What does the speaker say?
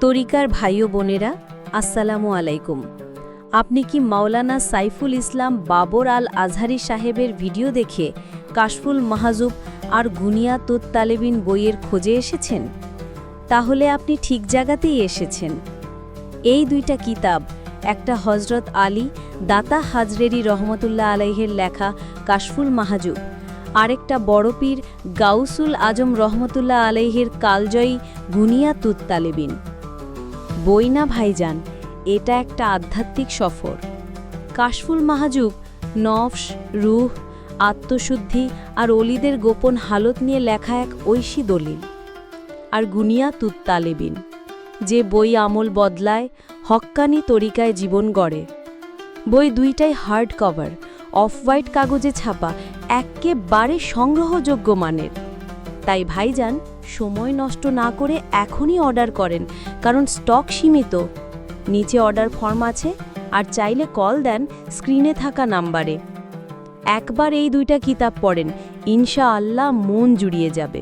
তরিকার ভাই ও বোনেরা, আসসালামু আলাইকুম। আপনি কি মাওলানা সাইফুল ইসলাম বাবর আল আজহারি সাহেবের ভিডিও দেখে কাশফুল মাহাজুব আর গুনিয়া তুত তালেবিন বইয়ের খোঁজে এসেছেন? তাহলে আপনি ঠিক জায়গাতেই এসেছেন। এই দুইটা কিতাব, একটা হজরত আলী, দাতা হাজরেরি রহমতুল্লাহ আলাইহের লেখা কাশফুল মাহাজুব আরেকটা বড় পীর গাউসুল আজম রহমতুল্লাহ আলাইহের কালজয়ী গুনিয়া তুত তালেবিন। বই না ভাইজান, এটা একটা আধ্যাত্মিক সফর। কাশফুল মাহাজুব, নফস, রুহ, আত্মশুদ্ধি আর অলিদের গোপন হালত নিয়ে লেখা এক ঐশী দলিল। আর গুনিয়া তুত তালেবিন, যে বই আমল বদলায়, হক্কানি তরিকায় জীবন গড়ে। বই দুইটাই হার্ড কভার, অফ হোয়াইট কাগজে ছাপা একেবারে সংগ্রহযোগ্য মানের। তাই ভাইজান সময় নষ্ট না করে এখনই অর্ডার করেন, কারণ স্টক সীমিত। নিচে অর্ডার ফর্ম আছে, আর চাইলে কল দেন স্ক্রিনে থাকা নাম্বারে। একবার এই দুইটা কিতাব পড়েন ইনশা আল্লাহ মন জুড়িয়ে যাবে।